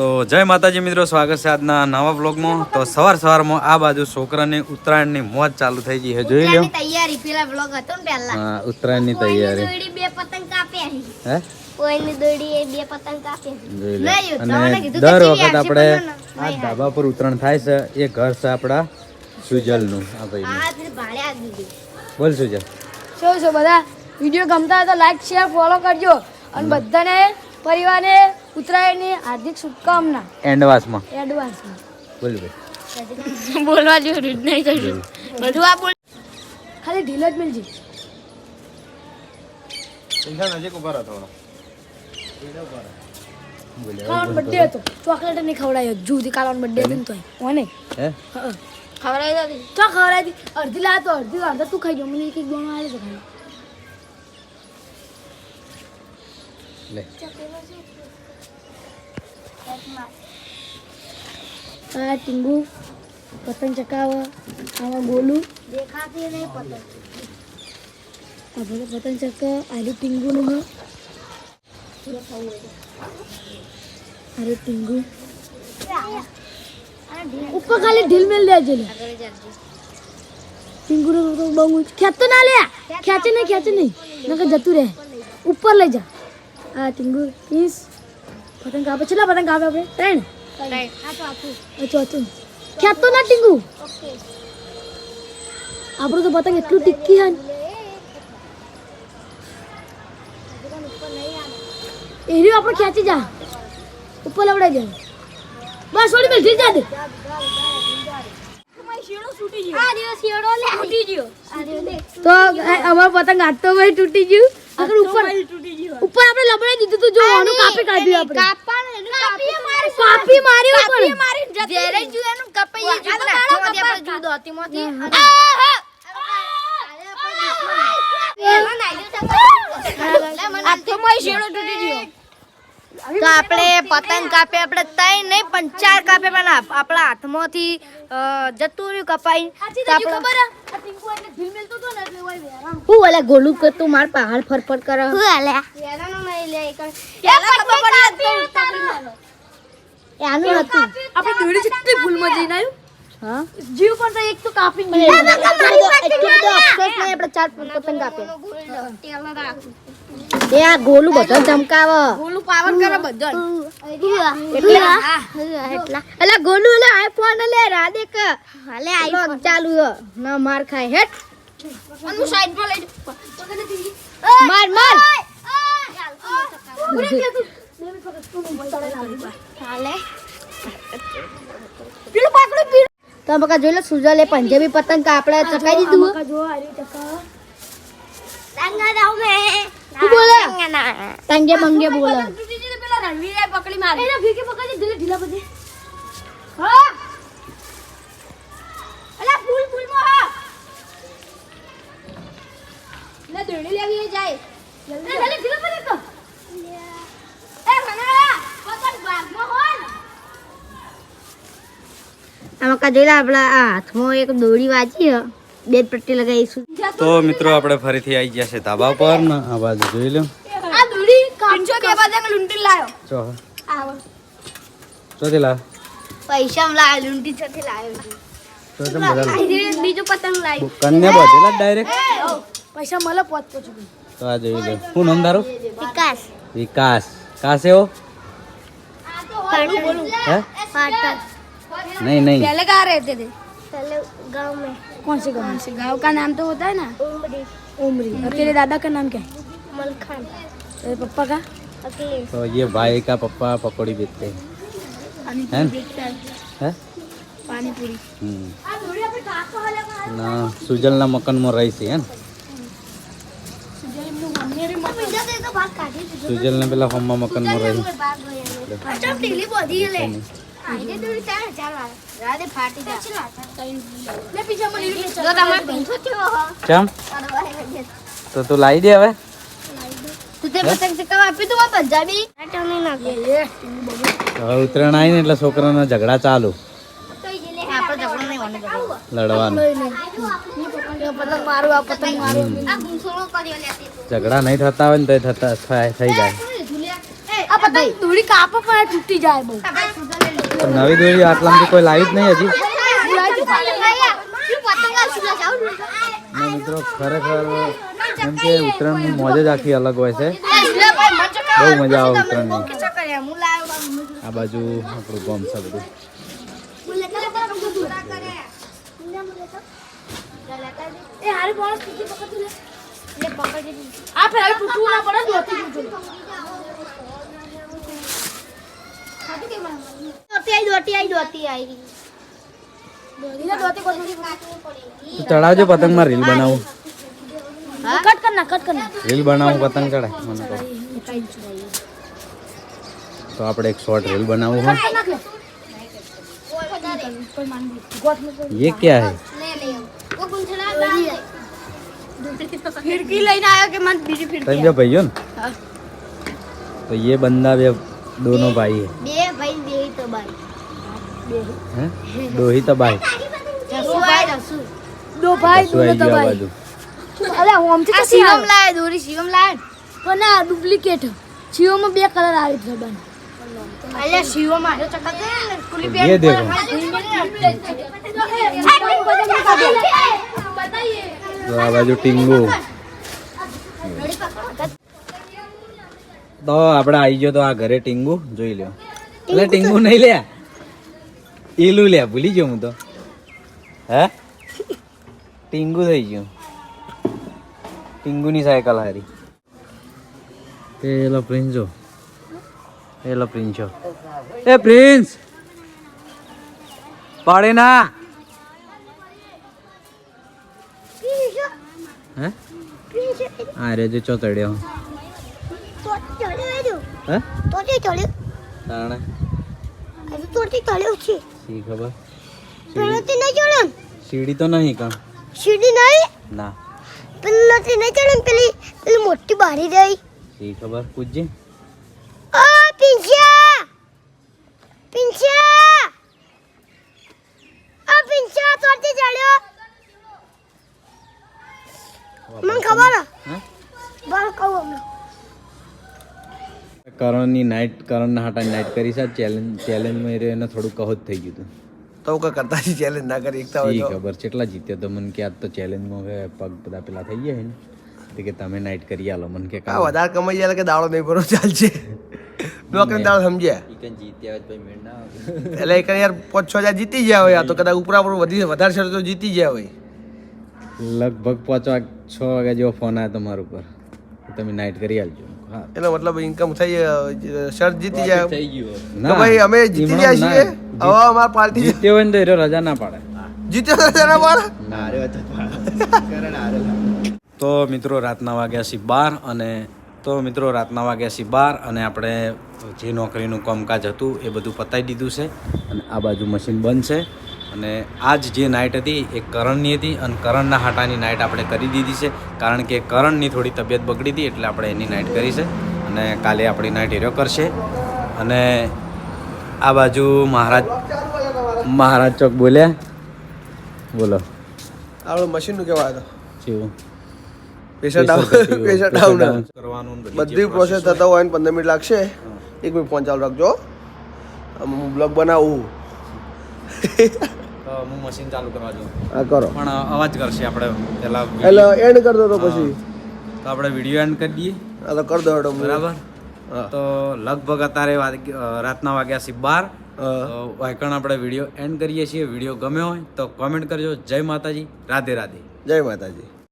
તો જય માતાજી મિત્રો સ્વાગત છે આજના નવા બ્લોગમાં તો સવાર સવારમાં આ બાજુ છોકરાની ઉત્તરાયણની મોજ ચાલુ થઈ ગઈ છે. જોઈ લો તૈયારી પેલા બ્લોગ હતો ને પહેલા. હા ઉત્તરાયણની તૈયારી. બે પતંગ કાપ્યા હે? કોઈની દોડી એ બે પતંગ કાપ્યા જોઈ લો અને દર વખત આપણે આ ધાબા પર ઉત્તરાયણ થાય છે. એ ઘર છે આપણા સુજલનું આ ભાઈ આ ફિર ભાડે આ દીધી બોલ સુજલ. શું છે બધા વીડિયો ગમતા હોય તો લાઈક શેર ફોલો કરજો. અને બધાને પરિવારને ઉત્તરાયણની હાર્દિક શુભકામના. એન્ડવાસમાં એડવાન્સમાં બોલ ભાઈ. બોલવા દો રીડ નહીં કર્યું બધું આ બોલ. ખાલી ઢીલ જ મિલજી. નજીક ઊભા રહો થોડો. કાલનો બર્થડે હતો. ચોકલેટ નહીં ખવડાયો. જુદી કાલનો બર્થડે હતો તો ઓને હે? ખવડાવી દો તો ખવડાવી અડધી લાગતો અડધી વાંધો તું ખાઈ જો મને એક એક ગણો આવે છે ખાલી લે. આ ટીંગુ પતંગ ચકાવ આમાં ગોલું દેખાતી નહીં પતંગ આ બધું પતંગ ચક આલુ ટીંગુનું હ અરે ટીંગુ ઉપર ખાલી ઢીલ મેલ દેજો લે આગળ જાજે. ટીંગુ નો તો બહુ ઊંચ ખેંચતો ના લે ખેંચે નહીં ખેંચે નહીં નકર જતું રહે ઉપર લઈ જા આ ટીંગુ પ્લીઝ પતંગ કાપે છેલ્લા પતંગ કાપે આપણે ત્રણ? આ તો આખું. અચ્છા અચ્છા. ખેંચતો ના ટીંગુ? આપણું તો પતંગ એટલું ટીકી હે ને. આપણે ખેંચી જા. ઉપર લવડાઈ દે બસ થોડી મેલ જા દે. આ રહ્યો શિયાળો લે. આ રહ્યો દેખ. તો અમારો પતંગ આટતો ભાઈ તૂટી ગયું. અગર ઉપર ઉપર આપણે લબડાઈ દીધું તું જો આનું કાપી કાઢ્યું આપણે. કાપાને એનું કાપી. કાપી માર્યું ઉપર. જ્યારે જો એનું કપાઈ ગયું હાથમાંથી આપણે મોતી આ તો આપણે પતંગ કાપે આપણે ત્રણ નહીં પણ ચાર કાપે પણ આપણા હાથમાંથી જતું રહ્યું કપાઈ. તો હું ઓલા ગોલું કે તું માર પહાડ ફરફર કરે? હું આલે આનું હતું. આપણે દોડી જેટલી ભૂલમાં જઈને આવ્યું હા? જીવ પણ એક તો કાપી જ એટલો ગયું. બધો- એટલો બધો અફસોસ નહીં, આપણે ચાર પતંગ કાપે એ આ ગોલું બધો ચમકાવ. ગોલું પાવર કરે બધા એટલે એટલે ગોલું લે આઈફોન લે રાધે કે હાલે આઈફોન ચાલુ હે. ના માર ખાય હેટ હું સાઈડ પર લઈ માર માર. પેલું પાકડું પીલું તો બકા જોઈ લો સુજલે પંજાબી પતંગ આપણે ચકાઈ દીધું. જો આ ચકા બોલે. તંગે મંગે બોલે. પેલા રણવીરે પકડી મારી. એને ભીખી પકડી ઢીલા ઢીલા બધે. હા. અલા ફૂલ ફૂલમાં હા. લે દોડી લેવી જાય. જલ્દી જલ્દી ઢીલા બધે તો. એ પકડ આમાં કા આપણા આ હાથમાં એક દોરી વાંચી હે. બે પટ્ટી લગાવીશું. તો મિત્રો આપણે ફરીથી આવી ગયા છે ધાબા પર ને આ બાજુ જોઈ લો આ દોડી કાચો બે બાજુ લૂંટી લાયો ચો આવો ચોથી લાવ પૈસા લાવ્યો લૂંટી સાથે લાવ્યો છું તો તમે બધા લાવ. બીજું પતંગ લાવી કન્યા બધેલા ડાયરેક્ટ પૈસા મળે પોત પોચું તો આ જોઈ લો શું નામ તારું વિકાસ વિકાસ કાસે હો હે नहीं नहीं पहले कहाँ रहते थे पहले गांव में कौन से गाँव से गाँव का नाम तो होता है ना उमरी उमरी और तेरे दादा का नाम क्या है मलखान तेरे पप्पा का? तो ये भाई का पप्पा पकौड़ी बेचते हैं। है? पानी पूरी। हम्म। ना सुजल ना मकन मोर रही थी है सुजल ने बोला हम्मा मकन मोर रही तो तू लाई दिया हमें ઉત્તરાયણ આવી ને એટલે છોકરાના ઝઘડા ચાલુ. ઝઘડો નહીં. લડવાનું. ઝઘડા થતા હોય ને તો થતા થઈ જાય. દોરી કાપો પણ તૂટી જાય બહુ. નવી દોરી આટલામાંથી કોઈ લાવી જ નહીં હજી. મિત્રો ખરેખર એમ કે ઉત્તરાયણની મોજ જ આખી અલગ હોય છે. બહુ મજા આવે ઉત્તરાયણની. આ બાજુ આપણું ગોમ છે બધું. એ હારી માણસ તૂટી પકડતું લે આ ફેર તૂટવું ના પડે દોતી તૂટવું દોરીને દોતી કોઈ તું ચડાવજો પતંગમાં રીલ બનાવું. કટ કર ના કટ કર ના રીલ બનાવું પતંગ ચડાય મને કહો તો આપણે એક શોર્ટ રીલ બનાવવું હોય નાખ લે ગોઠ में ये क्या है ફિરકી લઈને આવ્યો કે મને બીજી ફિરકી તમે जो भाइयों ने तो ये बंदा भी दोनों भाई है બે ભાઈ બે તો ભાઈ हैं दो ही तो भाई જસુ ભાઈ જસુ દો ભાઈ શું દો અરે ઓમ થી આ કસી શિવમ આવે લાય દોરી શિવમ લાય પણ આ ડુપ્લિકેટ શિવમાં બે કલર આવે છે બન અલ્યા શિવમ આજો ચકતે સ્કૂલી ये देखो તો આ બાજુ ટીંગુ તો આપણે આવી ગયો તો આ ઘરે ટીંગુ જોઈ લ્યો એટલે ટીંગુ નહીં લે ઈલું લે ભૂલી ગયો હું તો હે ટીંગુ થઈ ગયું ટીંગુની સાયકલ હારી. પેલો પ્રિન્સ જો પેલો પ્રિન્સ જો એ પ્રિન્સ! પાડે ના! હે? આ રે જો ચોતડ્યો. હે? તાણે. શી ખબર? સીડી- સીડી તો નહીં કણ સીડી નહીં? ના. પેલી નથી નહીં ચડે પેલી પેલી મોટી બારી રહી. શી ખબર? પૂછજે આ પિંચા પિંછા આ પિંછા તોડતી ચડ્યો મને ખબર? હે. હે કહું હમણાં કરણની નાઇટ કરણના હાટા નાઇટ કરી છે. ચેલેન્જ ચેલેન્જમાં એને થોડું કહો જ થઈ ગયું હતું. તો કે કરતા ચેલેન્જ ના કરી એકતા હોય તો. ખબર કેટલા જીત્યો તો? મને કે આજ તો ચેલેન્જમાં હવે પગ બધા પેલા થઈ ગયા છે ને. તે કે તમે નાઈટ કરી આલો મને કે કા વધારે કમાઈ જાય કે દાડો નહીં ભરો ચાલશે. નોકરી દાડો સમજ્યા. એટલે એક યાર પાંચ છ હજાર જીતી ગયા હોય આ તો કદાચ ઉપરા ઉપર વધી વધારે છે તો જીતી ગયા હોય. લગભગ પાંચ વાગ છ વાગ્યા જેવો ફોન આવ્યો તમારા ઉપર. તમે નાઇટ કરી આલજો. હા. એનો મતલબ ઇન્કમ થઈ શર્ટ જીતી જાય. તો ના ભાઈ અમે જીતી જાય છીએ ના. હવે અમાર પાર્ટી જીત્યો હોય ને તો રજા ના પાડે. જીત્યો તો ના પાડે? તો મિત્રો રાતના વાગ્યા છે બાર અને તો મિત્રો રાતના વાગ્યા છે બાર અને આપણે જે નોકરીનું કામકાજ હતું એ બધું પતાવી દીધું છે અને આ બાજુ મશીન બંધ છે. અને આજ જે નાઇટ હતી એ કરણની હતી અને કરણના હાટાની નાઇટ આપણે કરી દીધી છે. કારણ કે કરણની થોડી તબિયત બગડી હતી એટલે આપણે એની નાઇટ કરી છે. અને કાલે આપણી નાઇટ હેરો કરશે. અને આ બાજુ મહારાજ મહારાજ ચોક બોલ્યા? બોલો. આપણું મશીનનું કેવા? હતો શું પ્રેશર ડાઉન બધી પ્રોસેસ થતા હોય. ને પંદર મિનિટ લાગશે. એક મિનિટ ફોન ચાલુ રાખજો. હું બ્લોગ બનાવું. તો હું મશીન ચાલુ કરવા દઉં હા કરો. પણ અવાજ કરશે આપણે પેલા એટલે એન્ડ કરી દો તો પછી. તો આપણે વીડિયો એન્ડ કરી દઈએ. આ તો કરી દો હેડો બરાબર. તો લગભગ અત્યારે રાતના વાગ્યા છે બાર. વાયકણ આપણે વીડિયો એન્ડ કરીએ છીએ. વીડિયો ગમ્યો હોય તો કોમેન્ટ કરજો. જય માતાજી. રાધે રાધે. જય માતાજી.